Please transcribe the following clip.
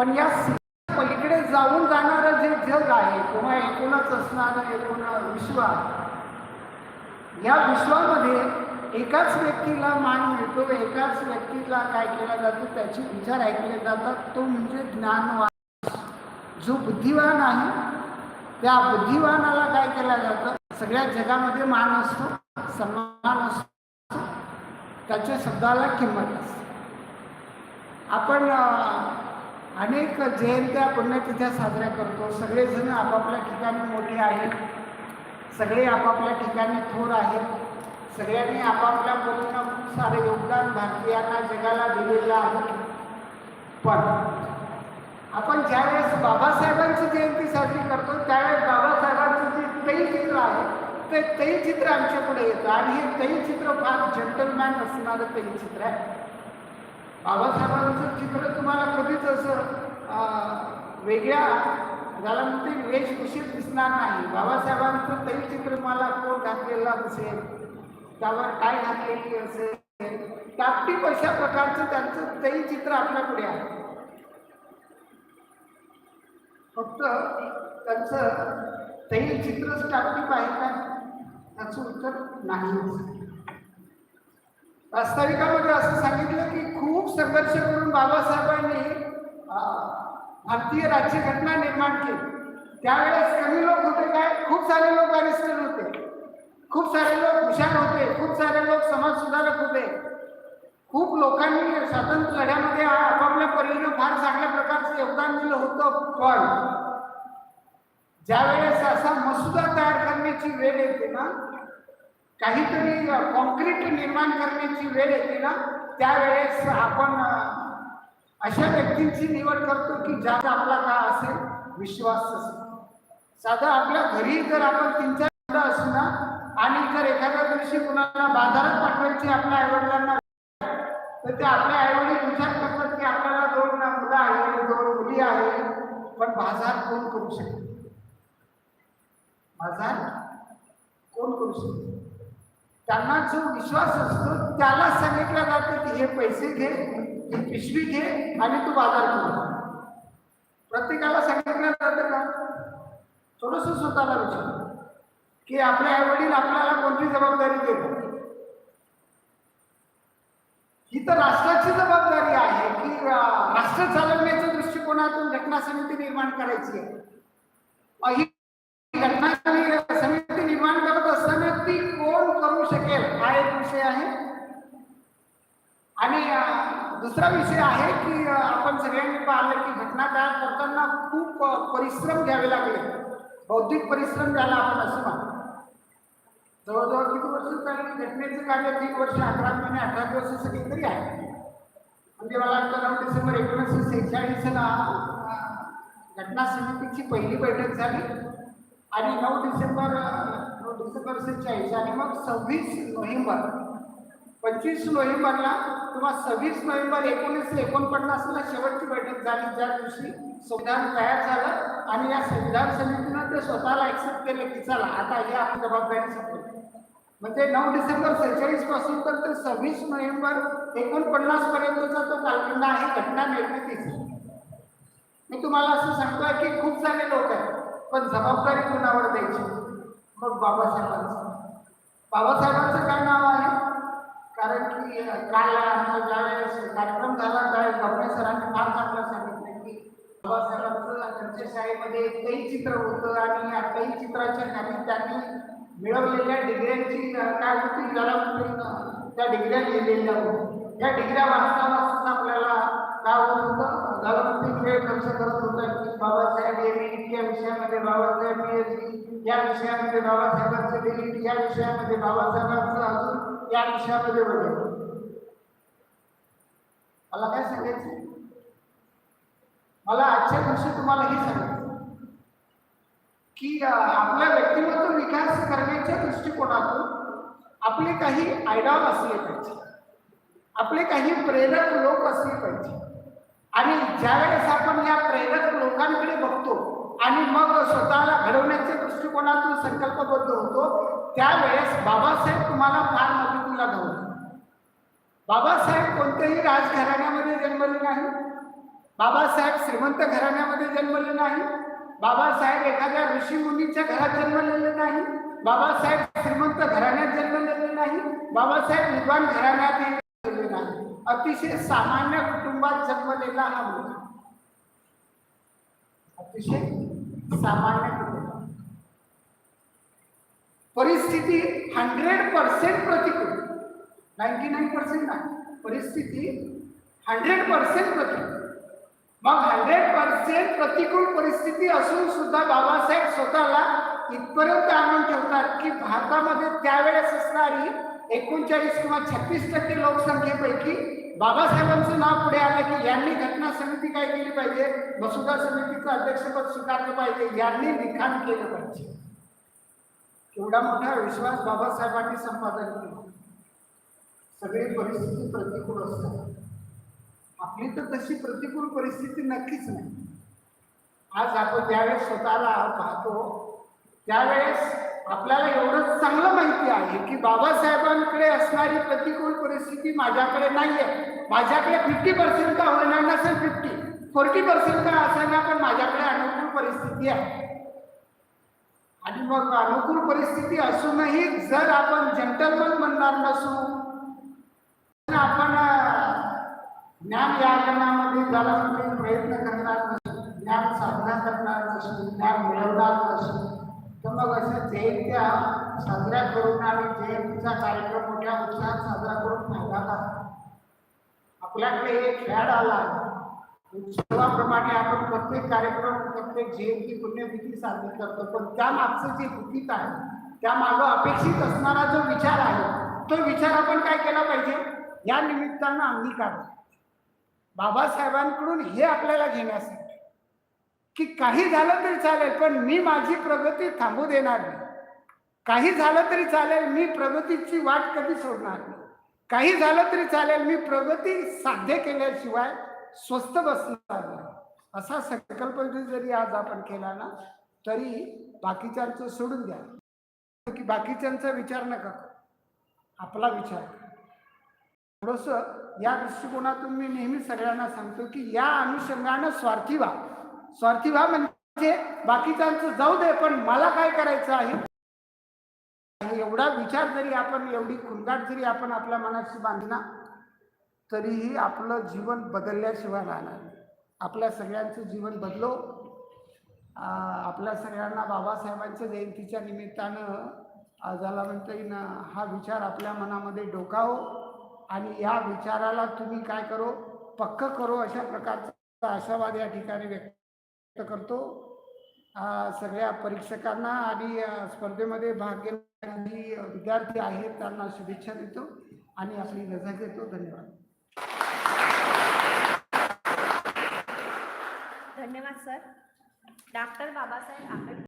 पण या पलीकडे जाऊन जाणारं जे जग आहे किंवा एकूणच असणारं एकूण विश्व या विश्वामध्ये एकाच व्यक्तीला मान मिळतो एकाच व्यक्तीला काय केला जातो त्याचे विचार ऐकले जातात. तो म्हणजे ज्ञानवान. जो बुद्धिवान आहे त्या बुद्धिवानाला काय केलं जातं? सगळ्या जगामध्ये मान असतो सन्मान असतो त्याच्या शब्दाला किंमत असते. आपण अनेक जयंत्या पुण्यतिथ्या साजऱ्या करतो. सगळेजण आपापल्या ठिकाणी मोठे आहेत. सगळे आपापल्या ठिकाणी थोर आहेत. सगळ्यांनी आपापल्या परीनं खूप सारे योगदान भारतीयांना जगाला दिलेलं आहे. पण आपण ज्यावेळेस बाबासाहेबांची जयंती साजरी करतो त्यावेळेस बाबासाहेबांचं जे तैलचित्र आहे ते तैलचित्र आमच्या पुढे येतं. आणि हे तैलचित्र फार जंटलमॅन असणारं तैलचित्र आहे. बाबासाहेबांचं चित्र तुम्हाला कधीच असं वेगळ्या ज्याला म्हणते वेशभूषेत दिसणार नाही. बाबासाहेबांचं तैलचित्र मला कोण घातलेला असेल? त्यावर काय घातलेली असेल? टापटीप अशा प्रकारचं त्यांचं तरी आपल्या पुढे आहे. फक्त त्यांचं तैलचित्रच टापटीप आहे का त्याचं उत्तर नाही. प्रास्ताविकामध्ये असं सांगितलं की खूप संघर्ष करून बाबासाहेबांनी भारतीय राज्यघटना निर्माण केली. त्यावेळेस कमी लोक होते काय? खूप सारे लोक बॅरिस्टर होते. खूप सारे लोक हुशार होते. खूप सारे लोक समाज सुधारक होते. खूप लोकांनी स्वातंत्र्य लढ्यामध्ये आपापल्या परीनं फार चांगल्या प्रकारचं योगदान दिलं होतं पण ज्यावेळेस असा मसुदा तयार करण्याची वेळ येते ना काहीतरी कॉन्क्रीट निर्माण करण्याची वेळ येते ना त्यावेळेस आपण अशा व्यक्तींची निवड करतो की ज्याचा आपला का असेल विश्वास असेल. साधं आपल्या घरी जर आपण तीन चार मुलं असू ना आणि जर एखाद्या दिवशी कुणाला बाजारात पाठवायची आपल्या आईवडिलांना तर ते आपल्या आईवडील विचार करतात की आपल्याला दोन मुलं आहे दोन मुली आहे पण बाजार कोण करू शकतो? बाजार कोण करू शकतो? त्यांना जो विश्वास असतो त्याला सांगितलं जातं की हे पैसे घे ही पिशवी घे आणि तू बाजार घे प्रत्येकाला सांगितलं जातं का? थोडस स्वतःला विचार. की आपले आई वडील आपल्याला कोणती जबाबदारी देतात? ही तर राष्ट्राची जबाबदारी आहे की राष्ट्र चालवण्याच्या दृष्टिकोनातून घटना समिती निर्माण करायची आहे. ही आणि दुसरा विषय आहे की आपण सगळ्यांनी पाहिलं की घटना तयार करताना खूप परिश्रम घ्यावे लागले. बौद्धिक परिश्रम झाला आपण असं मानतो जवळजवळ किती वर्ष चालली घटनेचं कार्य तीन वर्ष अकरा महिने अठरा दिवस असं काहीतरी आहे. म्हणजे मला वाटतं नऊ डिसेंबर एकोणीसशे सेहेचाळीसला घटना समितीची पहिली बैठक झाली. आणि नऊ डिसेंबर नऊ डिसेंबर सेहेचाळीस आणि मग सव्वीस नोव्हेंबर पंचवीस नोव्हेंबरला किंवा सव्वीस नोव्हेंबर एकोणीसशे एकोणपन्नासला शेवटची बैठक झाली. ज्या दिवशी संविधान तयार झालं आणि या संविधान समितीनं ते स्वतःला ऍक्सेप्ट केलं की चला आता हे आपण जबाबदारी संपली. म्हणजे नऊ डिसेंबर सेहेचाळीसपासून तर ते सव्वीस नोव्हेंबर एकोणपन्नास पर्यंतचा तो कालखंड आहे घटना निर्मितीचा मी तुम्हाला असं सांगतोय की खूप सारे लोक आहेत पण जबाबदारी कुणावर द्यायची? मग बाबासाहेबांचं. बाबासाहेबांचं काय नाव काल आमचा ज्यावेळेस कार्यक्रम झाला त्यावेळेस डॉक्टर सरांनी फार चांगलं सांगितलं की बाबासाहेबांचं त्यांच्या शाळेमध्ये काही चित्र होतं आणि या काही चित्राच्या खाली त्यांनी मिळवलेल्या डिग्र्यांची काय होती ज्याला त्या डिग्र्या लिहिलेल्या होत्या या डिग्र्या वाचताना सुद्धा आपल्याला काय होत होतं ज्याला खेळ लक्ष करत होता की बाबासाहेब एम या विषयामध्ये बाबासाहेब पीएचडी या विषयामध्ये बाबासाहेबांचं डिग्री या विषयामध्ये बाबासाहेबांचं अजून या विषयामध्ये वगैरे. मला काय सांगायचं मला आजच्या दिवशी तुम्हाला हे सांगायचं की आपला व्यक्तिमत्व विकास करण्याच्या दृष्टिकोनातून आपले काही आयडॉल असले पाहिजे. आपले काही प्रेरक लोक असले पाहिजे. आणि ज्यावेळेस आपण या प्रेरक लोकांकडे बघतो आणि मग स्वतःला घडवण्याच्या दृष्टिकोनातून संकल्पबद्ध होतो त्यावेळेस बाबासाहेब तुम्हाला फार मदतीला धावतात बाबासाहेब कोणत्याही राजघराण्यामध्ये जन्मले नाही. बाबासाहेब श्रीमंत घराण्यामध्ये जन्मले नाही. बाबासाहेब एखाद्या ऋषी मुनीच्या घरात जन्मलेले नाही. बाबासाहेब श्रीमंत घराण्यात जन्मलेले नाही. बाबासाहेब विद्वान घराण्यातही जन्मलेले नाही. अतिशय सामान्य कुटुंबात जन्मलेला हा मुलगा. अतिशय सामान्य कुटुंब. परिस्थिती हंड्रेड पर्सेंट प्रतिकूल. नाईन्टी नाईन पर्सेंट नाही परिस्थिती हंड्रेड पर्सेंट प्रतिकूल मग हंड्रेड पर्सेंट प्रतिकूल परिस्थिती असून सुद्धा बाबासाहेब स्वतःला इथपर्यंत आणून ठेवतात की भारतामध्ये त्यावेळेस असणारी एकोणचाळीस किंवा छत्तीस टक्के लोकसंख्येपैकी बाबासाहेबांचं नाव पुढे आलं की यांनी घटना समिती काय केली पाहिजे? मसुदा समितीचं अध्यक्षपद स्वीकारलं पाहिजे. यांनी लिखाण केलं पाहिजे. एवढा मोठा विश्वास बाबासाहेबांनी संपादन केला. सगळी परिस्थिती प्रतिकूल असतात. आपली तर तशी प्रतिकूल परिस्थिती नक्कीच नाही. आज आपण ज्यावेळेस स्वतःला पाहतो त्यावेळेस आपल्याला एवढं चांगलं माहिती आहे की बाबासाहेबांकडे असणारी प्रतिकूल परिस्थिती माझ्याकडे नाही आहे माझ्याकडे फिफ्टी पर्सेंट का होणार नसेल फिफ्टी फोर्टी पर्सेंट का असेना पण माझ्याकडे अनुकूल परिस्थिती आहे. आणि मग अनुकूल परिस्थिती असूनही जर आपण जंटलमन म्हणणार नसू आपण ज्ञान ज्ञान ज्याला तुम्ही प्रयत्न करणार नसू ज्ञान साधना करणार नसू ज्ञान मिळवणार नसू तर मग अशा जयंत्या साजऱ्या करून आणि जयंतीचा कार्यक्रम मोठ्या उत्साहात साजरा करून फायदा का आपल्याकडे एक खेळ आला. उत्सवाप्रमाणे आपण प्रत्येक कार्यक्रम प्रत्येक जयंती पुण्यतिथी साजरी करतो. पण त्या मागचं जे गुपित आहे त्या मागं अपेक्षित असणारा जो विचार आहे तो विचार आपण काय केला पाहिजे? या निमित्तानं अंगीकार बाबासाहेबांकडून हे आपल्याला घेण्यासाठी की काही झालं तरी चालेल पण मी माझी प्रगती थांबू देणार नाही. काही झालं तरी चालेल मी प्रगतीची वाट कधी सोडणार नाही. काही झालं तरी चालेल मी प्रगती साध्य केल्याशिवाय स्वस्त बसणार नाही. असा संकल्प जरी आज आपण केला ना तरी बाकीच्यांचं सोडून द्या. की बाकीच्यांचा विचार नका आपला विचार थोडंसं या दृष्टिकोनातून मी नेहमी सगळ्यांना सांगतो की या अनुषंगानं स्वार्थी व्हा. स्वार्थी व्हा म्हणजे बाकीच्यांचं जाऊ दे पण मला काय करायचं आहे? एवढा विचार जरी आपण एवढी खुणगाट जरी आपण आपल्या मनाशी बांधला तरीही आपलं जीवन बदलल्याशिवाय राहणार आपल्या सगळ्यांचं जीवन बदलो. आपल्या सगळ्यांना बाबासाहेबांच्या जयंतीच्या निमित्तानं ज्याला म्हणता येईल ना, हा विचार आपल्या मनामध्ये डोकावो. आणि या विचाराला तुम्ही काय करो? पक्क करो अशा प्रकारचा आशावाद या ठिकाणी व्यक्त करतो. सगळ्या परीक्षकांना आणि स्पर्धेमध्ये भाग घेणारी विद्यार्थी आहेत त्यांना शुभेच्छा देतो आणि आपली रजा घेतो. धन्यवाद. धन्यवाद सर. डॉक्टर बाबासाहेब आंबेडकर